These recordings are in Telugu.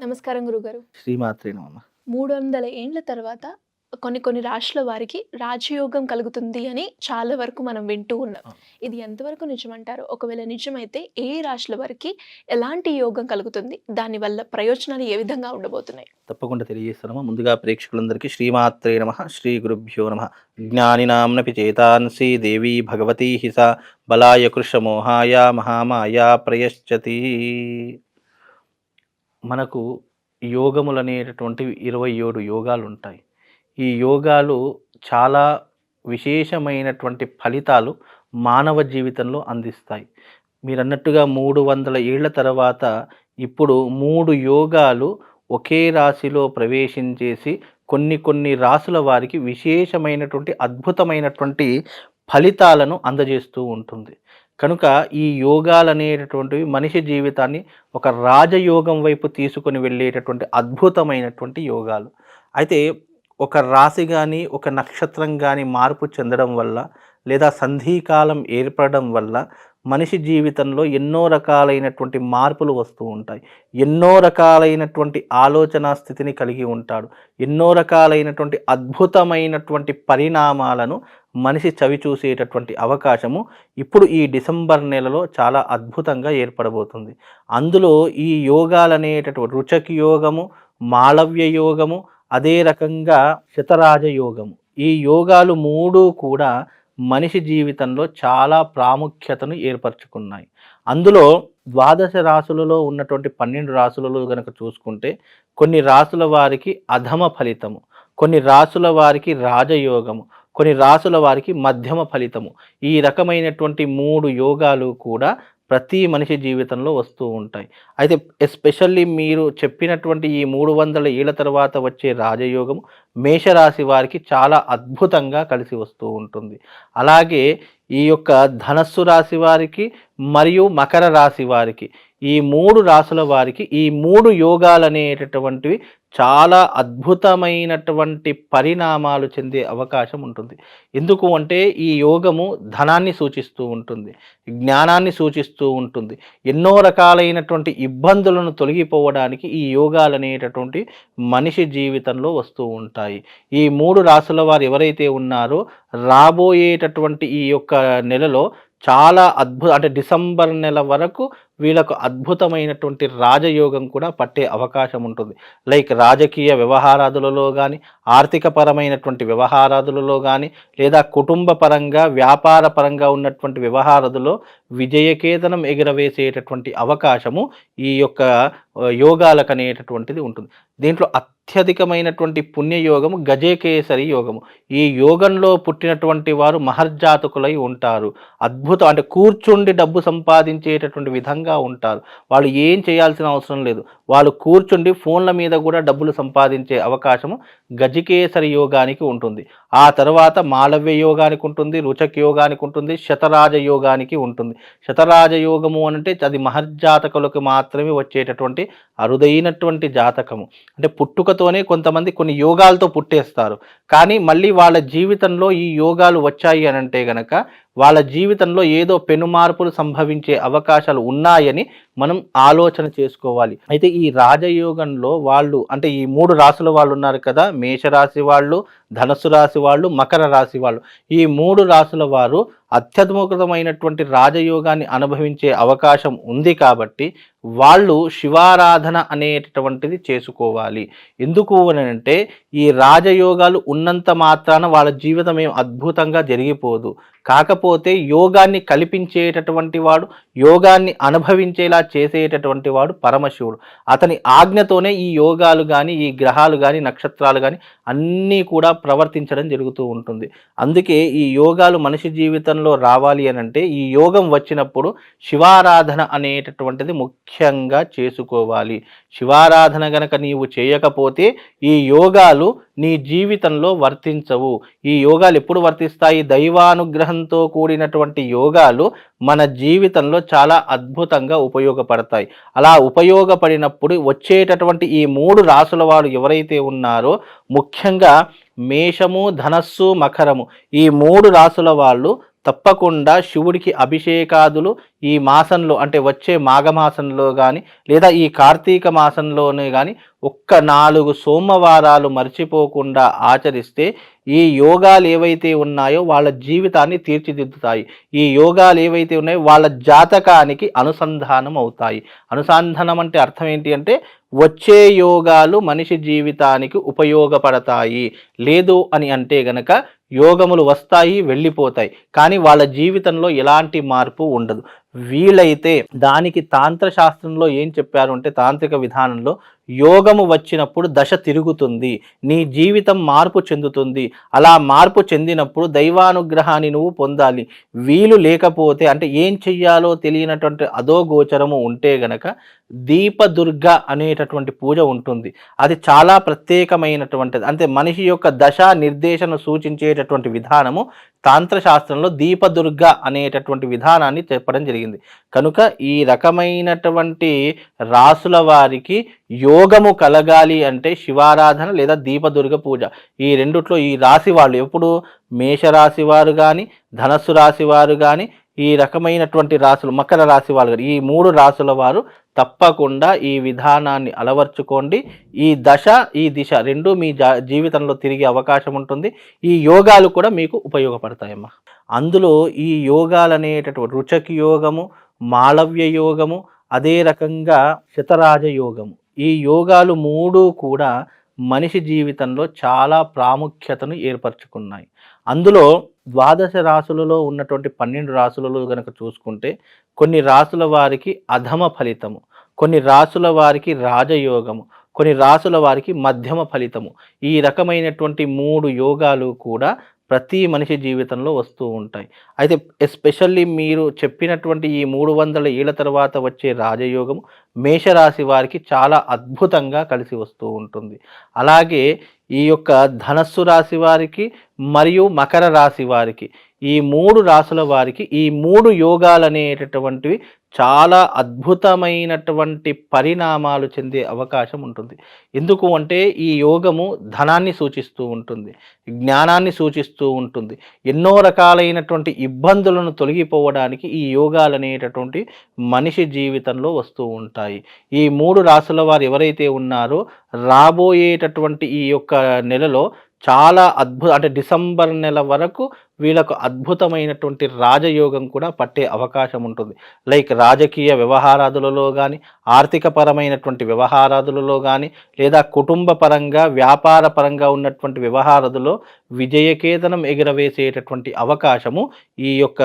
నమస్కారం గురుగారు. శ్రీమాత్రే నమ. మూడు వందల ఏండ్ల తర్వాత కొన్ని కొన్ని రాష్ట్రాల వారికి రాజయోగం కలుగుతుంది అని చాలా వరకు మనం వింటూ ఉన్నాం. ఇది ఎంతవరకు నిజమంటారు? ఒకవేళ నిజమైతే ఏ రాష్ట్రాల వారికి ఎలాంటి యోగం కలుగుతుంది? దానివల్ల ప్రయోజనాలు ఏ విధంగా ఉండబోతున్నాయి? తప్పకుండా తెలియజేస్తున్నాము. ముందుగా ప్రేక్షకులందరికీ శ్రీమాత్రే నమ శ్రీ గురుభ్యో నమ. జ్ఞానినాంనపి చేతాన్సి దేవీ భగవతీ హిస. బలాయ కృషమోహాయ మహామాయ ప్రయశ్చతి. మనకు యోగములు అనేటటువంటివి ఇరవై ఏడు యోగాలు ఉంటాయి ఈ యోగాలు చాలా విశేషమైనటువంటి ఫలితాలు మానవ జీవితంలో అందిస్తాయి. మీరు అన్నట్టుగా మూడు వందల ఏళ్ళ తర్వాత ఇప్పుడు మూడు యోగాలు ఒకే రాశిలో ప్రవేశించేసి కొన్ని కొన్ని రాసుల వారికి విశేషమైనటువంటి అద్భుతమైనటువంటి ఫలితాలను అందజేస్తూ ఉంటుంది. కనుక ఈ యోగాలు అనేటటువంటివి మనిషి జీవితాన్ని ఒక రాజయోగం వైపు తీసుకొని వెళ్ళేటటువంటి అద్భుతమైనటువంటి యోగాలు. అయితే ఒక రాశి కానీ ఒక నక్షత్రం కానీ మార్పు చెందడం వల్ల లేదా సంధికాలం ఏర్పడడం వల్ల మనిషి జీవితంలో ఎన్నో రకాలైనటువంటి మార్పులు వస్తూ ఉంటాయి. ఎన్నో రకాలైనటువంటి ఆలోచన స్థితిని కలిగి ఉంటాడు. ఎన్నో రకాలైనటువంటి అద్భుతమైనటువంటి పరిణామాలను మనిషి చవి చూసేటటువంటి అవకాశము ఇప్పుడు ఈ డిసెంబర్ నెలలో చాలా అద్భుతంగా ఏర్పడబోతుంది. అందులో ఈ యోగాలనేటటువంటి రుచకి యోగము మాళవ్య యోగము అదే రకంగా శతరాజ యోగము ఈ యోగాలు మూడు కూడా మనిషి జీవితంలో చాలా ప్రాముఖ్యతను ఏర్పరచుకున్నాయి. అందులో ద్వాదశ రాసులలో ఉన్నటువంటి పన్నెండు రాసులలో గనక చూసుకుంటే కొన్ని రాసుల వారికి అధమ ఫలితము కొన్ని రాసుల వారికి రాజయోగము కొన్ని రాసుల వారికి మధ్యమ ఫలితము. ఈ రకమైనటువంటి మూడు యోగాలు కూడా ప్రతి మనిషి జీవితంలో వస్తూ ఉంటాయి. అయితే ఎస్పెషల్లీ మీరు చెప్పినటువంటి ఈ మూడు వందల ఏళ్ళ తర్వాత వచ్చే రాజయోగము మేషరాశి వారికి చాలా అద్భుతంగా కలిసి వస్తూ ఉంటుంది. అలాగే ఈ యొక్క ధనస్సు రాశి వారికి మరియు మకర రాశి వారికి. ఈ మూడు రాసుల వారికి ఈ మూడు యోగాలు అనేటటువంటివి చాలా అద్భుతమైనటువంటి పరిణామాలు చెందే అవకాశం ఉంటుంది. ఎందుకు అంటే ఈ యోగము ధనాన్ని సూచిస్తూ ఉంటుంది జ్ఞానాన్ని సూచిస్తూ ఉంటుంది. ఎన్నో రకాలైనటువంటి ఇబ్బందులను తొలగిపోవడానికి ఈ యోగాలు అనేటటువంటి మనిషి జీవితంలో వస్తూ ఉంటాయి. ఈ మూడు రాసుల వారు ఎవరైతే ఉన్నారో రాబోయేటటువంటి ఈ యొక్క నెలలో చాలా అద్భుత అంటే డిసెంబర్ నెల వరకు వీళ్ళకు అద్భుతమైనటువంటి రాజయోగం కూడా పట్టే అవకాశం ఉంటుంది. లైక్ రాజకీయ వ్యవహారాదులలో కానీ ఆర్థిక పరమైనటువంటి వ్యవహారాదులలో కానీ లేదా కుటుంబ పరంగా వ్యాపార పరంగా ఉన్నటువంటి వ్యవహారాదులో విజయకేతనం ఎగురవేసేటటువంటి అవకాశము ఈ యొక్క యోగాలకు అనేటటువంటిది ఉంటుంది. దీంట్లో అత్యధికమైనటువంటి పుణ్యయోగము గజేకేసరి యోగము. ఈ యోగంలో పుట్టినటువంటి వారు మహర్జాతకులై ఉంటారు. అద్భుతం అంటే కూర్చుండి డబ్బు సంపాదించేటటువంటి విధంగా ఉంటారు. వాళ్ళు ఏం చేయాల్సిన అవసరం లేదు. వాళ్ళు కూర్చుండి ఫోన్ల మీద కూడా డబ్బులు సంపాదించే అవకాశము గజకేసరి యోగానికి ఉంటుంది. ఆ తర్వాత మాలవ్య యోగానికి ఉంటుంది రుచక్ యోగానికి ఉంటుంది శతరాజ యోగానికి ఉంటుంది. శతరాజ యోగము అంటే అది మహర్జాతకులకు మాత్రమే వచ్చేటటువంటి అరుదైనటువంటి జాతకము. అంటే పుట్టుకతోనే కొంతమంది కొన్ని యోగాలతో పుట్టేస్తారు. కానీ మళ్ళీ వాళ్ళ జీవితంలో ఈ యోగాలు వచ్చాయి అని అంటే గనక వాళ్ళ జీవితంలో ఏదో పెను మార్పులు సంభవించే అవకాశాలు ఉన్నాయని మనం ఆలోచన చేసుకోవాలి. అయితే ఈ రాజయోగంలో వాళ్ళు అంటే ఈ మూడు రాసుల వాళ్ళు ఉన్నారు కదా మేషరాశి వాళ్ళు ధనస్సు రాశి వాళ్ళు మకర రాశి వాళ్ళు. ఈ మూడు రాసుల వారు అత్యద్భుతమైనటువంటి రాజయోగాన్ని అనుభవించే అవకాశం ఉంది కాబట్టి వాళ్ళు శివారాధన అనేటటువంటిది చేసుకోవాలి. ఎందుకు అని అంటే ఈ రాజయోగాలు ఉన్నంత మాత్రాన వాళ్ళ జీవితం ఏం అద్భుతంగా జరిగిపోదు. కాకపోతే యోగాన్ని కల్పించేటటువంటి వాడు యోగాన్ని అనుభవించేలా చేసేటటువంటి వాడు పరమశివుడు. అతని ఆజ్ఞతోనే ఈ యోగాలు కానీ ఈ గ్రహాలు కానీ నక్షత్రాలు కానీ అన్నీ కూడా ప్రవర్తించడం జరుగుతూ ఉంటుంది. అందుకే ఈ యోగాలు మనిషి జీవితంలో రావాలి అని అంటే ఈ యోగం వచ్చినప్పుడు శివారాధన అనేటటువంటిది ముఖ్యంగా చేసుకోవాలి. శివారాధన గనక నీవు చేయకపోతే ఈ యోగాలు నీ జీవితంలో వర్తించవు. ఈ యోగాలు ఎప్పుడు వర్తిస్తాయి? దైవానుగ్రహంతో కూడినటువంటి యోగాలు మన జీవితంలో చాలా అద్భుతంగా ఉపయోగపడతాయి. అలా ఉపయోగపడినప్పుడు వచ్చేటటువంటి ఈ మూడు రాసుల వారు ఎవరైతే ఉన్నారో ముఖ్యంగా మేషము ధనస్సు మకరము ఈ మూడు రాసుల వాళ్ళు తప్పకుండా శివుడికి అభిషేకాదులు ఈ మాసంలో అంటే వచ్చే మాఘమాసంలో కానీ లేదా ఈ కార్తీక మాసంలోనే కానీ ఒక్క నాలుగు సోమవారాలు మర్చిపోకుండా ఆచరిస్తే ఈ యోగాలు ఏవైతే ఉన్నాయో వాళ్ళ జీవితాన్ని తీర్చిదిద్దుతాయి. ఈ యోగాలు ఏవైతే ఉన్నాయో వాళ్ళ జాతకానికి అనుసంధానం అవుతాయి. అనుసంధానం అంటే అర్థం ఏంటి అంటే వచ్చే యోగాలు మనిషి జీవితానికి ఉపయోగపడతాయి. లేదు అని అంటే గనక యోగములు వస్తాయి వెళ్ళిపోతాయి. కానీ వాళ్ళ జీవితంలో ఎలాంటి మార్పు ఉండదు. వీలైతే దానికి తాంత్ర శాస్త్రంలో ఏం చెప్పారు అంటే తాంత్రిక విధానంలో యోగము వచ్చినప్పుడు దశ తిరుగుతుంది నీ జీవితం మార్పు చెందుతుంది అలా మార్పు చెందినప్పుడు దైవానుగ్రహాన్ని నువ్వు పొందాలి. వీలు లేకపోతే అంటే ఏం చెయ్యాలో తెలియనటువంటి అధోగోచరము ఉంటే గనక దీపదుర్గ అనేటటువంటి పూజ ఉంటుంది. అది చాలా ప్రత్యేకమైనటువంటిది. అంటే మనిషి యొక్క దశ నిర్దేశను సూచించేటటువంటి విధానము తాంత్రశాస్త్రంలో దీపదుర్గ అనేటటువంటి విధానాన్ని చెప్పడం జరిగింది. కనుక ఈ రకమైనటువంటి రాసుల వారికి యోగము కలగాలి అంటే శివారాధన లేదా దీపదుర్గ పూజ. ఈ రెండిట్లో ఈ రాశి వాళ్ళు ఎప్పుడు? మేషరాశి వారు కానీ ధనస్సు రాశి వారు కానీ ఈ రకమైనటువంటి రాశులు మకర రాశి వాళ్ళు ఈ మూడు రాసుల వారు తప్పకుండా ఈ విధానాన్ని అలవర్చుకోండి. ఈ దశ ఈ దిశ రెండు మీ జా- జీవితంలో తిరిగే అవకాశం ఉంటుంది. ఈ యోగాలు కూడా మీకు ఉపయోగపడతాయమ్మా. అందులో ఈ యోగాలు అనేటటువంటి రుచకి యోగము మాళవ్య యోగము అదే రకంగా శతరాజ యోగము. ఈ యోగాలు మూడు కూడా మనిషి జీవితంలో చాలా ప్రాముఖ్యతను ఏర్పరచుకున్నాయి. అందులో ద్వాదశ రాసులలో ఉన్నటువంటి పన్నెండు రాసులలో గనక చూసుకుంటే కొన్ని రాసుల వారికి అధమ ఫలితము కొన్ని రాసుల వారికి రాజయోగము కొన్ని రాసుల వారికి మధ్యమ ఫలితము. ఈ రకమైనటువంటి మూడు యోగాలు కూడా ప్రతి మనిషి జీవితంలో వస్తూ ఉంటాయి. అయితే ఎస్పెషల్లీ మీరు చెప్పినటువంటి ఈ మూడు వందల ఏళ్ళ తర్వాత వచ్చే రాజయోగము మేషరాశి వారికి చాలా అద్భుతంగా కలిసి వస్తూ ఉంటుంది. అలాగే ఈ యొక్క ధనస్సు రాశి వారికి మరియు మకర రాశి వారికి ఈ మూడు రాసుల వారికి ఈ మూడు యోగాలు అనేటటువంటివి చాలా అద్భుతమైనటువంటి పరిణామాలు చెందే అవకాశం ఉంటుంది. ఎందుకు అంటే ఈ యోగము ధనాన్ని సూచిస్తూ ఉంటుంది జ్ఞానాన్ని సూచిస్తూ ఉంటుంది. ఎన్నో రకాలైనటువంటి ఇబ్బందులను తొలగిపోవడానికి ఈ యోగాలు అనేటటువంటి మనిషి జీవితంలో వస్తూ ఉంటాయి. ఈ మూడు రాసుల వారు ఎవరైతే ఉన్నారో రాబోయేటటువంటి ఈ యొక్క నెలలో చాలా అద్భుత అంటే డిసెంబర్ నెల వరకు వీళ్ళకు అద్భుతమైనటువంటి రాజయోగం కూడా పట్టే అవకాశం ఉంటుంది. లైక్ రాజకీయ వ్యవహారాదులలో కానీ ఆర్థిక పరమైనటువంటి వ్యవహారాదులలో కానీ లేదా కుటుంబ పరంగా వ్యాపార పరంగా ఉన్నటువంటి వ్యవహారాదులో విజయకేతనం ఎగురవేసేటటువంటి అవకాశము ఈ యొక్క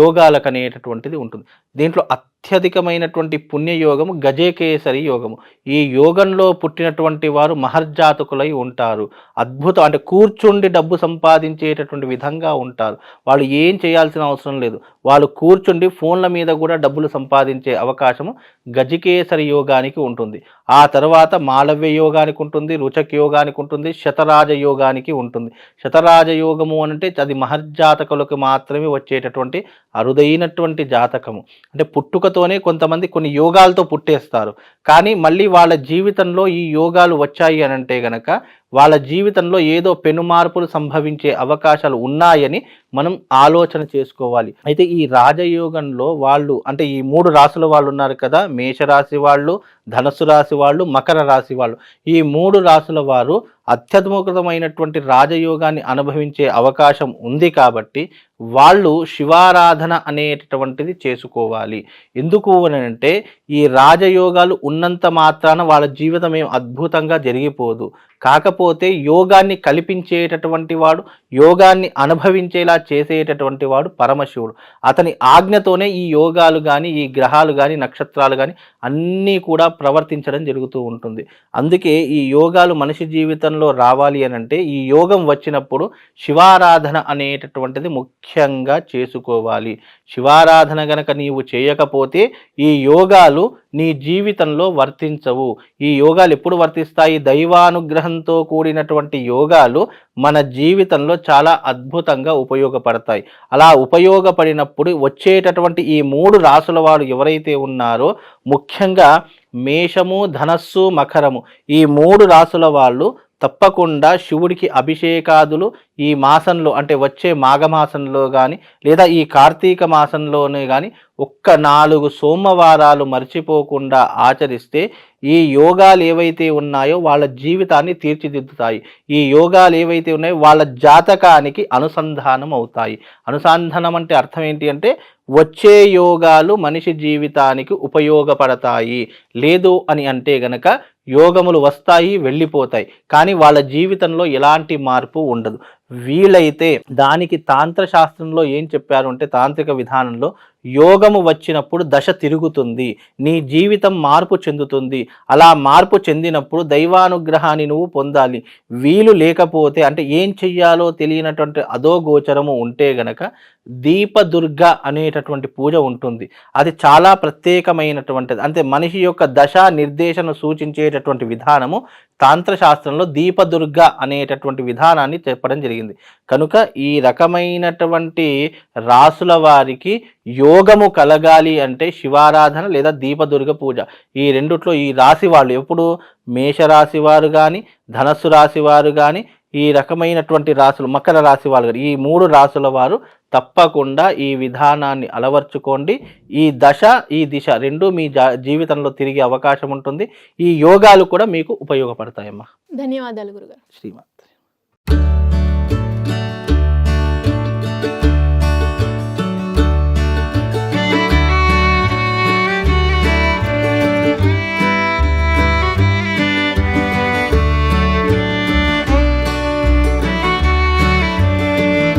యోగాలకు అనేటటువంటిది ఉంటుంది. దీంట్లో అత్యధికమైనటువంటి పుణ్యయోగము గజేకేసరి యోగము. ఈ యోగంలో పుట్టినటువంటి వారు మహర్జాతకులై ఉంటారు. అద్భుతం అంటే కూర్చుండి డబ్బు సంపాదించేటటువంటి విధంగా ఉంటారు. వాళ్ళు ఏం చేయాల్సిన అవసరం లేదు. వాళ్ళు కూర్చుండి ఫోన్ల మీద కూడా డబ్బులు సంపాదించే అవకాశము గజకేసరి యోగానికి ఉంటుంది. ఆ తర్వాత మాలవ్య యోగానికి ఉంటుంది రుచక్ యోగానికి ఉంటుంది శతరాజ యోగానికి ఉంటుంది. శతరాజ యోగము అంటే అది మహర్జాతకులకు మాత్రమే వచ్చేటటువంటి అరుదైనటువంటి జాతకము. అంటే పుట్టుకతోనే కొంతమంది కొన్ని యోగాలతో పుట్టేస్తారు. కానీ మళ్ళీ వాళ్ళ జీవితంలో ఈ యోగాలు వచ్చాయి అని అంటే గనక వాళ్ళ జీవితంలో ఏదో పెను మార్పులు సంభవించే అవకాశాలు ఉన్నాయని మనం ఆలోచన చేసుకోవాలి. అయితే ఈ రాజయోగంలో వాళ్ళు అంటే ఈ మూడు రాసుల వాళ్ళు ఉన్నారు కదా మేషరాశి వాళ్ళు ధనస్సు రాశి వాళ్ళు మకర రాశి వాళ్ళు. ఈ మూడు రాసుల వారు అత్యద్భుతమైనటువంటి రాజయోగాన్ని అనుభవించే అవకాశం ఉంది కాబట్టి వాళ్ళు శివారాధన అనేటటువంటిది చేసుకోవాలి. ఎందుకు అని అంటే ఈ రాజయోగాలు ఉన్నంత మాత్రాన వాళ్ళ జీవితం ఏం అద్భుతంగా జరిగిపోదు. కాకపోతే యోగాన్ని కల్పించేటటువంటి వాడు యోగాన్ని అనుభవించేలా చేసేటటువంటి వాడు పరమశివుడు. అతని ఆజ్ఞతోనే ఈ యోగాలు కానీ ఈ గ్రహాలు కానీ నక్షత్రాలు కానీ అన్నీ కూడా ప్రవర్తించడం జరుగుతూ ఉంటుంది. అందుకే ఈ యోగాలు మనిషి జీవితంలో రావాలి అని అంటే ఈ యోగం వచ్చినప్పుడు శివారాధన అనేటటువంటిది ముఖ్యంగా చేసుకోవాలి. శివారాధన గనక నీవు చేయకపోతే ఈ యోగాలు నీ జీవితంలో వర్తించవు. ఈ యోగాలు ఎప్పుడు వర్తిస్తాయి? దైవానుగ్రహంతో కూడినటువంటి యోగాలు మన జీవితంలో చాలా అద్భుతంగా ఉపయోగపడతాయి. అలా ఉపయోగపడినప్పుడు వచ్చేటటువంటి ఈ మూడు రాసుల వారు ఎవరైతే ఉన్నారో ముఖ్యంగా మేషము ధనస్సు మకరము ఈ మూడు రాసుల వాళ్ళు తప్పకుండా శివుడికి అభిషేకాదులు ఈ మాసంలో అంటే వచ్చే మాఘమాసంలో కానీ లేదా ఈ కార్తీక మాసంలోనే కానీ ఒక్క నాలుగు సోమవారాలు మర్చిపోకుండా ఆచరిస్తే ఈ యోగాలు ఏవైతే ఉన్నాయో వాళ్ళ జీవితాన్ని తీర్చిదిద్దుతాయి. ఈ యోగాలు ఏవైతే ఉన్నాయో వాళ్ళ జాతకానికి అనుసంధానం అవుతాయి. అనుసంధానం అంటే అర్థం ఏంటి అంటే వచ్చే యోగాలు మనిషి జీవితానికి ఉపయోగపడతాయి. లేదు అని అంటే గనక యోగములు వస్తాయి వెళ్ళిపోతాయి. కానీ వాళ్ళ జీవితంలో ఎలాంటి మార్పు ఉండదు. వీలైతే దానికి తాంత్ర శాస్త్రంలో ఏం చెప్పారు అంటే తాంత్రిక విధానంలో యోగము వచ్చినప్పుడు దశ తిరుగుతుంది. నీ జీవితం మార్పు చెందుతుంది. అలా మార్పు చెందినప్పుడు దైవానుగ్రహాన్ని నువ్వు పొందాలి. వీలు లేకపోతే అంటే ఏం చెయ్యాలో తెలియనటువంటి అధోగోచరము ఉంటే గనక దీపదుర్గ అనేటటువంటి పూజ ఉంటుంది. అది చాలా ప్రత్యేకమైనటువంటిది. అంటే మనిషి యొక్క దశ నిర్దేశను సూచించేటటువంటి విధానము తాంత్రశాస్త్రంలో దీపదుర్గ అనేటటువంటి విధానాన్ని చెప్పడం జరిగింది. కనుక ఈ రకమైనటువంటి రాసుల వారికి యోగము కలగాలి అంటే శివారాధన లేదా దీపదుర్గ పూజ. ఈ రెండిట్లో ఈ రాశి వాళ్ళు ఎప్పుడు? మేషరాశి వారు కానీ ధనస్సు రాశి వారు కానీ ఈ రకమైనటువంటి రాసులు మకర రాశి వాళ్ళు ఈ మూడు రాసుల వారు తప్పకుండా ఈ విధానాన్ని అలవర్చుకోండి. ఈ దశ ఈ దిశ రెండు మీ జా- జీవితంలో తిరిగే అవకాశం ఉంటుంది. ఈ యోగాలు కూడా మీకు ఉపయోగపడతాయమ్మా. ధన్యవాదాలు గురుగారు. శ్రీమా